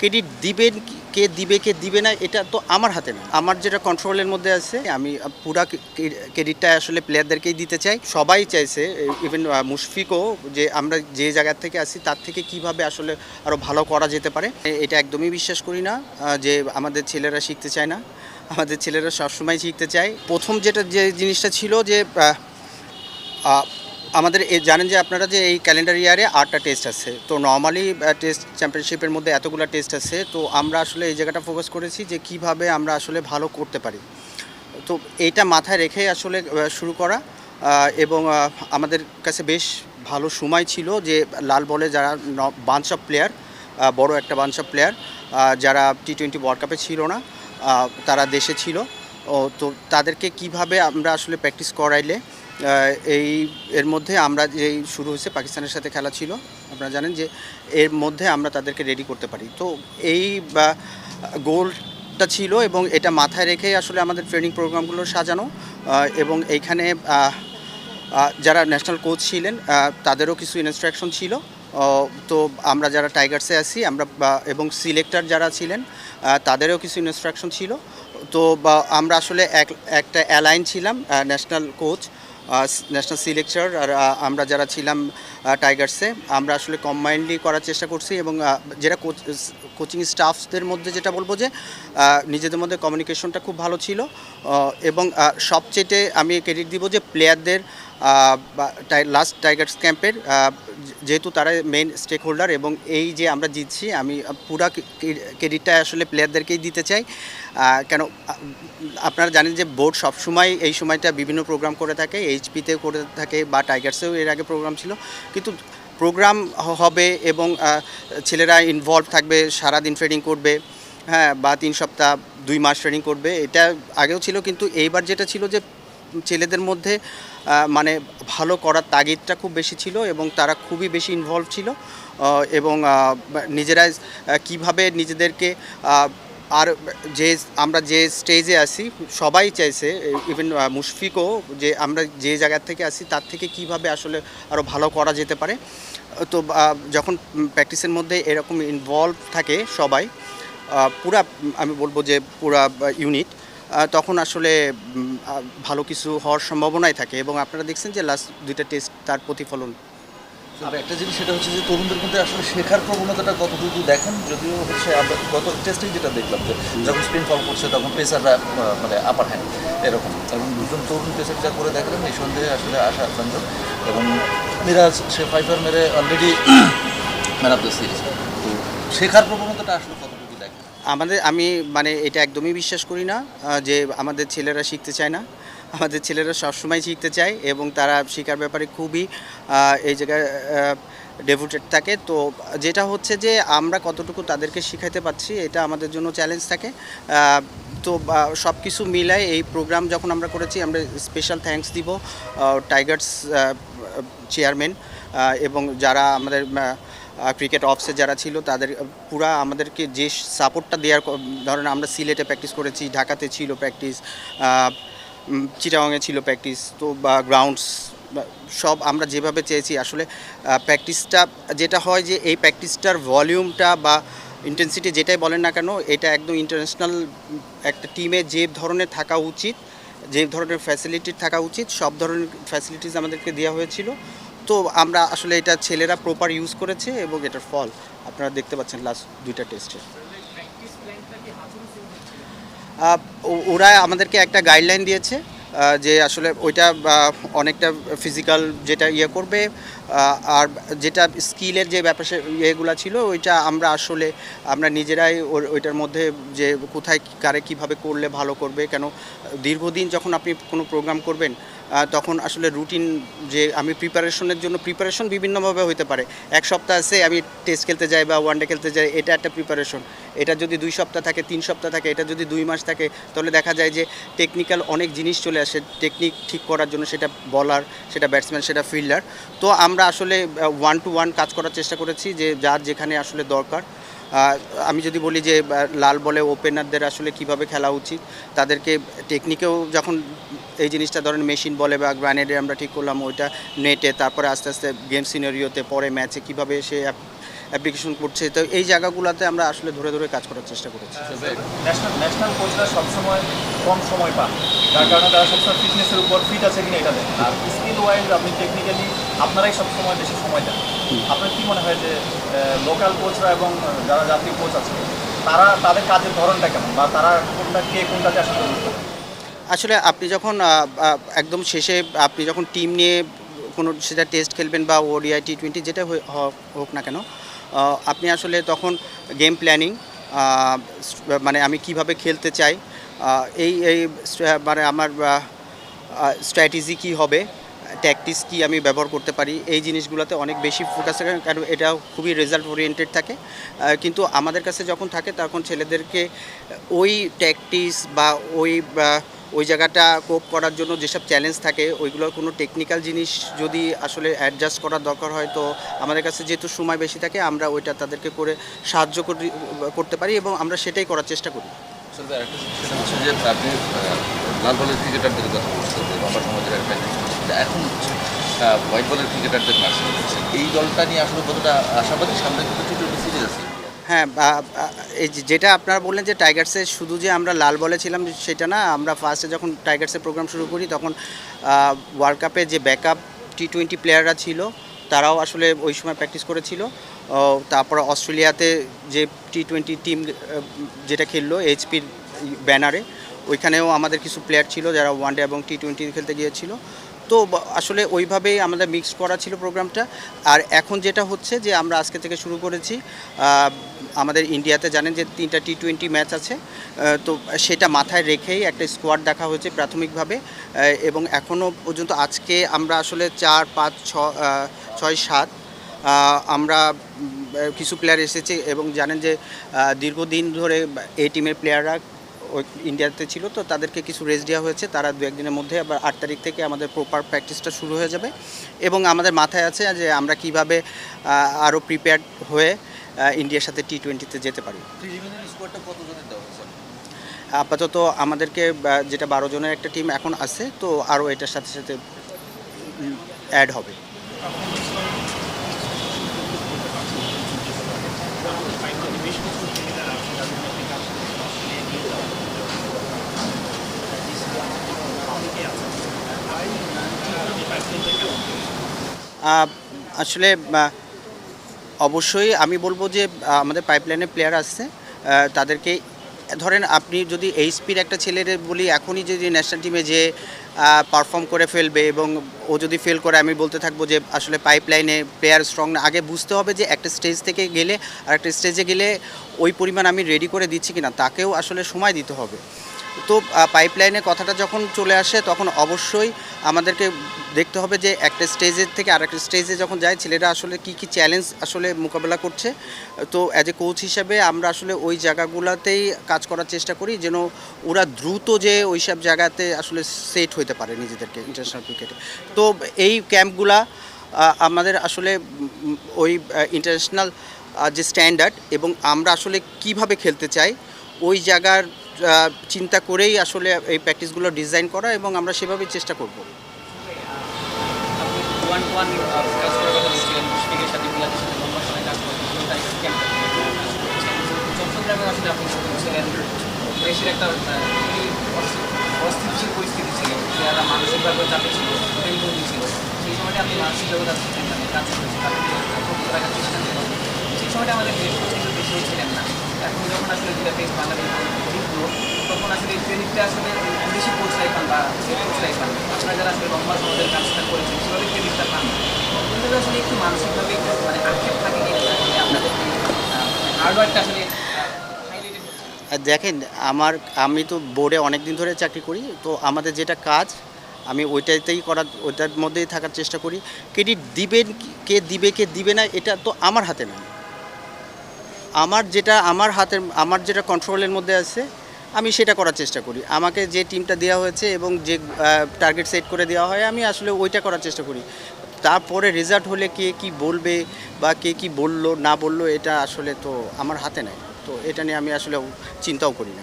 Credit দিবেন কে দিবে কে দিবে না, এটা তো আমার হাতে না। আমার যেটা কন্ট্রোলের মধ্যে আছে, আমি পুরা ক্রেডিটটা আসলে প্লেয়ারদেরকেই দিতে চাই। সবাই চাইছে ইভেন মুশফিকও, যে আমরা যে জায়গা থেকে আসি তার থেকে কীভাবে আসলে আরও ভালো করা যেতে পারে এটা একদমই বিশ্বাস করি না যে আমাদের ছেলেরা শিখতে চায় না। আমাদের ছেলেরা সবসময় শিখতে চায়। প্রথম যেটা যে জিনিসটা ছিল যে আমাদের এ জানেন যে আপনারা যে এই ক্যালেন্ডার ইয়ারে আটটা টেস্ট আছে। তো নর্মালি টেস্ট চ্যাম্পিয়নশিপের মধ্যে এতগুলো টেস্ট আছে। তো আমরা আসলে এই জায়গাটা ফোকাস করেছি যে কীভাবে আমরা আসলে ভালো করতে পারি। তো এইটা মাথায় রেখে আসলে শুরু করা। এবং আমাদের কাছে বেশ ভালো সময় ছিল যে লাল বলে যারা বাঞ্চ অফ প্লেয়ার বড় একটা বাঞ্চ অফ প্লেয়ার যারা টি টোয়েন্টি ওয়ার্ল্ড কাপে ছিল না তারা দেশে ছিল। ও, তো তাদেরকে কীভাবে আমরা আসলে প্র্যাকটিস করাইলে এই এর মধ্যে আমরা যেই শুরু হয়েছে, পাকিস্তানের সাথে খেলা ছিল, আপনারা জানেন যে এর মধ্যে আমরা তাদেরকে রেডি করতে পারি। তো এই গোলটা ছিল এবং এটা মাথায় রেখেই আসলে আমাদের ট্রেনিং প্রোগ্রামগুলো সাজানো এবং এইখানে যারা ন্যাশনাল কোচ ছিলেন তাদেরও কিছু ইনস্ট্রাকশন ছিল। তো আমরা যারা টাইগার্সে আছি, আমরা এবং সিলেক্টর যারা ছিলেন তাদেরও কিছু ইনস্ট্রাকশন ছিল। তো আমরা আসলে এক, একটা অ্যালাইন ছিলাম ন্যাশনাল কোচ ন্যাশনাল সিলেকচার আর আমরা যারা ছিলাম টাইগার্সে আমরা আসলে কম্বাইন্ডলি করার চেষ্টা করছি এবং যেটা কোচ কোচিং স্টাফদের মধ্যে যেটা বলব যে নিজেদের মধ্যে কমিউনিকেশনটা খুব ভালো ছিল এবং সবচেয়ে আমি ক্রেডিট দিব যে প্লেয়ারদের লাস্ট টাইগার্স ক্যাম্পের যেহেতু তারা মেন স্টেক হোল্ডার এবং এই যে আমরা জিতছি, আমি পুরা ক্রেডিটটা আসলে প্লেয়ারদেরকেই দিতে চাই। কেন আপনারা জানেন যে বোর্ড সবসময় এই সময়টা বিভিন্ন প্রোগ্রাম করে থাকে এইচপিতেও করে থাকে বা টাইগার্সেও এর আগে প্রোগ্রাম ছিল। কিন্তু প্রোগ্রাম হবে এবং ছেলেরা ইনভলভ থাকবে, সারাদিন ট্রেডিং করবে হ্যাঁ বা তিন সপ্তাহ, দুই মাস ট্রেনিং করবে, এটা আগেও ছিল। কিন্তু এইবার যেটা ছিল যে, ছেলেদের মধ্যে মানে ভালো করার তাগিদটা খুব বেশি ছিল এবং তারা খুবই বেশি ইনভলভ ছিল। এবং আহ, কীভাবে নিজেদেরকে আর যে আমরা যে স্টেজে আসি সবাই চাইছে ইভেন মুশফিকও যে আমরা যে জায়গা থেকে আসি তার থেকে কীভাবে আসলে আরও ভালো করা যেতে পারে। তো যখন প্র্যাকটিসের মধ্যে এরকম ইনভলভ থাকে সবাই পুরা আমি বলব যে পুরা ইউনিট তখন আসলে ভালো কিছু হওয়ার সম্ভাবনাই থাকে এবং আপনারা দেখছেন যে লাস্ট দুইটা টেস্ট তার প্রতিফলন। আর একটা জিনিস, সেটা হচ্ছে যে তরুণদের মধ্যে আসলে শেখার প্রবণতাটা কতটুকু দেখেন, যদিও হচ্ছে গত টেস্টেই যেটা দেখলাম যে, যখন স্পিন ফল করছে তখন পেসাররা মানে আপার হ্যান্ড এরকম। এবং দুজন তরুণ পেসার যা করে দেখালেন, এই সন্দেহে আসলে আশা ব্যঞ্জন এবং মিরাজ, সে ফাইভার মেরে already man of the series তো শেখার প্রবণতাটা আসলে কতটুকু আমাদের, আমি মানে এটা একদমই বিশ্বাস করি না যে আমাদের ছেলেরা শিখতে চায় না। আমাদের ছেলেরা সবসময় শিখতে চায় এবং তারা শেখার ব্যাপারে খুবই এই জায়গায় ডেভোটেড থাকে। তো যেটা হচ্ছে যে আমরা কতটুকু তাদেরকে শিখাইতে পারছি, এটা আমাদের জন্য চ্যালেঞ্জ থাকে। তো সব কিছু মিলায় এই প্রোগ্রাম যখন আমরা করেছি, আমরা স্পেশাল থ্যাঙ্কস দিব টাইগার্স চেয়ারম্যান এবং যারা আমাদের ক্রিকেট অফসে যারা ছিল, তাদের পুরা আমাদেরকে যে সাপোর্টটা দেওয়ার ধরেন আমরা সিলেটে প্র্যাকটিস করেছি, ঢাকাতে ছিল প্র্যাকটিস চিটাগংয়ে ছিল প্র্যাকটিস তো বা গ্রাউন্ডস সব আমরা যেভাবে চেয়েছি, আসলে প্র্যাকটিসটা যেটা হয় যে এই প্র্যাকটিসটার ভলিউমটা বা ইন্টেন্সিটি যেটাই বলেন না কেন, এটা একদম ইন্টারন্যাশনাল একটা টিমে যে ধরনের থাকা উচিত, যে ধরনের ফ্যাসিলিটি থাকা উচিত, সব ধরনের ফ্যাসিলিটিস আমাদেরকে দেওয়া হয়েছিল। তো আমরা আসলে এটা ছেলেরা প্রপার ইউজ করেছে এবং এটার ফল আপনারা দেখতে পাচ্ছেন লাস্ট দুইটা টেস্টে ওরা আমাদেরকে একটা গাইডলাইন দিয়েছে যে আসলে ওইটা অনেকটা ফিজিক্যাল যেটা ইয়ে করবে আর যেটা স্কিলের যে ব্যাপার ইয়েগুলো ছিল, ওইটা আমরা আসলে, আমরা নিজেরাই ওইটার মধ্যে যে কোথায় কারে কীভাবে করলে ভালো করবে, কেন দীর্ঘদিন যখন আপনি কোনো প্রোগ্রাম করবেন তখন আসলে রুটিন যে আমি প্রিপারেশনের জন্য প্রিপারেশন বিভিন্নভাবে হতে পারে। এক সপ্তাহ আছে, আমি টেস্ট খেলতে যাই বা ওয়ানডে খেলতে যাই, এটা একটা প্রিপারেশন এটা যদি দুই সপ্তাহ থাকে, তিন সপ্তাহ থাকে, এটা যদি দুই মাস থাকে, তাহলে দেখা যায় যে টেকনিক্যাল অনেক জিনিস চলে আসে। টেকনিক ঠিক করার জন্য সেটা বলার সেটা ব্যাটসম্যান সেটা ফিল্ডার তো আমরা আসলে ওয়ান টু ওয়ান কাজ করার চেষ্টা করেছি যে যার যেখানে আসলে দরকার। আমি যদি বলি যে লাল বলে ওপেনারদের আসলে কীভাবে খেলা উচিত, তাদেরকে টেকনিকেও যখন এই জিনিসটা ধরেন মেশিন বলে বা গ্রানেডে আমরা ঠিক করলাম ওইটা নেটে তারপরে আস্তে আস্তে গেম সিনারিওতে পরে ম্যাচে কীভাবে সে অ্যাপ্লিকেশন করছে, তো এই জায়গাগুলোতে আমরা আসলে ধরে ধরে কাজ করার চেষ্টা করেছি। ন্যাশনাল সবসময় কম সময় পান, যার কারণে তারা সবসময় ফিটনেসের উপর ফিট আছে কিনা এটা আর স্কিল ওয়াইজ আপনি টেকনিক্যালি আপনারাই সবসময় বেশি সময় দেন। আপনার কি মনে হয় যে লোকাল কোচরা এবং যারা জাতীয় কোচ আছে তারা তাদের কাজের ধরনটা কেমন? বা তারা কোনটা কে কোনটাতে আসলে আসলে আপনি যখন একদম শেষে আপনি যখন টিম নিয়ে কোনো সেটা টেস্ট খেলবেন বা ওডিআই টি টোয়েন্টি যেটা হোক না কেন আপনি আসলে তখন গেম প্ল্যানিং মানে আমি কীভাবে খেলতে চাই এই এই মানে আমার স্ট্র্যাটেজি কি হবে ট্যাকটিস কি আমি ব্যবহার করতে পারি, এই জিনিসগুলোতে অনেক বেশি ফোকাস থাকে, কারণ এটা খুবই রেজাল্ট ওরিয়েন্টেড থাকে। কিন্তু আমাদের কাছে যখন থাকে তখন ছেলেদেরকে ওই ট্যাকটিস বা ওই ওই জায়গাটা কোপ করার জন্য যেসব চ্যালেঞ্জ থাকে, ওইগুলোর কোনো টেকনিক্যাল জিনিস যদি আসলে অ্যাডজাস্ট করার দরকার হয় তো আমাদের কাছে যেহেতু সময় বেশি থাকে, আমরা ওইটা তাদেরকে করে সাহায্য করি, করতে পারি এবং আমরা সেটাই করার চেষ্টা করি। সেটা হচ্ছে যে, আপনি লাল বলের ক্রিকেটারদের যে সমাজের একটা এখন হোয়াইট বলের ক্রিকেটারদের হচ্ছে। এই দলটা নিয়ে আসলে কতটা আশাবাদী? সামনে কিন্তু টি টোয়েন্টি সিরিজ আছে। হ্যাঁ এই যেটা আপনারা বললেন যে টাইগার্সে শুধু যে আমরা লাল বলে ছিলাম সেটা না, আমরা ফার্স্টে যখন টাইগার্সের প্রোগ্রাম শুরু করি, তখন ওয়ার্ল্ড কাপে যে ব্যাকআপ টি টোয়েন্টি প্লেয়াররা ছিল, তারাও আসলে ওই সময় প্র্যাকটিস করেছিল। তারপর অস্ট্রেলিয়াতে যে টি টোয়েন্টি টিম যেটা খেললো এইচপির ব্যানারে ওইখানেও আমাদের কিছু প্লেয়ার ছিল যারা ওয়ানডে এবং টি টোয়েন্টি খেলতে গিয়েছিল। তো আসলে ওইভাবেই আমাদের মিক্স করা ছিল প্রোগ্রামটা আর এখন যেটা হচ্ছে যে আমরা আজকে থেকে শুরু করেছি আমাদের ইন্ডিয়াতে জানেন যে তিনটা টি টোয়েন্টি ম্যাচ আছে তো সেটা মাথায় রেখেই একটা স্কোয়াড দেখা হয়েছে প্রাথমিকভাবে এবং এখনও পর্যন্ত আজকে আমরা আসলে চার, পাঁচ, ছ ছয়, সাত আমরা কিছু প্লেয়ার এসেছে এবং জানেন যে দীর্ঘদিন ধরে এই টিমের প্লেয়াররা ইন্ডিয়াতে ছিল তো তাদেরকে কিছু রেস্ট দেওয়া হয়েছে। তারা দু একদিনের মধ্যে আবার আট তারিখ থেকে আমাদের প্রপার প্র্যাকটিসটা শুরু হয়ে যাবে। এবং আমাদের মাথায় আছে যে আমরা কীভাবে আরও প্রিপেয়ার্ড হয়ে ইন্ডিয়ার সাথে টি টোয়েন্টিতে যেতে পারি। আপাতত আমাদেরকে যেটা বারো জনের একটা টিম এখন আছে তো আরও এটার সাথে সাথে অ্যাড হবে। আসলে অবশ্যই আমি বলব যে আমাদের পাইপলাইনে প্লেয়ার আসছে। তাদেরকে, ধরেন আপনি যদি এইচপির একটা ছেলের বলি, এখনই যদি ন্যাশনাল টিমে যে পারফর্ম করে ফেলবে এবং ও যদি ফেল করে, আমি বলতে থাকব যে, আসলে পাইপলাইনে প্লেয়ার স্ট্রং না। আগে বুঝতে হবে যে, একটা স্টেজ থেকে গেলে আর একটা স্টেজে গেলে ওই পরিমাণ আমি রেডি করে দিচ্ছি কিনা, তাকেও আসলে সময় দিতে হবে। তো পাইপলাইনে কথাটা যখন চলে আসে, তখন অবশ্যই আমাদেরকে দেখতে হবে যে একটা স্টেজের থেকে আরেকটা স্টেজে যখন যায়, ছেলেরা আসলে কি কি চ্যালেঞ্জ আসলে মোকাবেলা করছে। তো অ্যাজ এ কোচ হিসেবে আমরা আসলে ওই জায়গাগুলোতেই কাজ করার চেষ্টা করি যেন ওরা দ্রুত যে ওই সব জায়গাতে আসলে সেট হতে পারে নিজেদেরকে ইন্টারন্যাশনাল ক্রিকেটে তো এই ক্যাম্পগুলা আমাদের আসলে ওই ইন্টারন্যাশনাল যে স্ট্যান্ডার্ড এবং আমরা আসলে কীভাবে খেলতে চাই, ওই জায়গার চিন্তা করেই আসলে এই প্র্যাকটিসগুলো ডিজাইন করা এবং আমরা সেভাবেই চেষ্টা করব। ওয়ান ওয়ান কাজ করার কথা বলছিলেন মুশফিকের সময় কাজ ক্যাম্প চট্টগ্রামে আসলে আপনি ছিলেন দেশের একটা অস্থিতিশীল পরিস্থিতি ছিল যারা মানসিকভাবে চাপে ছিল টেনশন ছিল সেই সময়টা আপনি মানসিকভাবে তাদের সেখানে কাজ করেছেন তাদেরকে করেন সেই সময়টা আমাদের দেশ কিন্তু দেশেও ছিলেন না এখন যখন আসলে দুটা দেশ বাংলাদেশ তখন আসলে ট্রেনিংটা আসলে বেশি পান বা পান আপনারা যারা আসলে লম্বা সময়ের কাজটা করেছেন, সেভাবে ট্রেনিংটা পান। আসলে একটু মানসিকভাবে মানে আক্ষেপ থাকে হার্ডওয়ার্কটা আসলে দেখেন, আমার, আমি তো বোর্ডে অনেক দিন ধরে চাকরি করি, তো আমাদের যেটা কাজ, আমি ওইটাতেই করার, ওইটার মধ্যেই থাকার চেষ্টা করি। ক্রেডিট দিবেন কি- দিবে, কে দিবে না, এটা তো আমার হাতে না আমার যেটা, আমার হাতের, আমার যেটা কন্ট্রোলের মধ্যে আছে আমি সেটা করার চেষ্টা করি। আমাকে যে টিমটা দেওয়া হয়েছে এবং যে টার্গেট সেট করে দেওয়া হয়, আমি আসলে ওইটা করার চেষ্টা করি। তারপরে রেজাল্ট হলে কে কি বলবে বা কে কি বলল, না বলল, এটা আসলে তো আমার হাতে নেই। তো এটা নিয়ে আমি আসলে চিন্তাও করি না।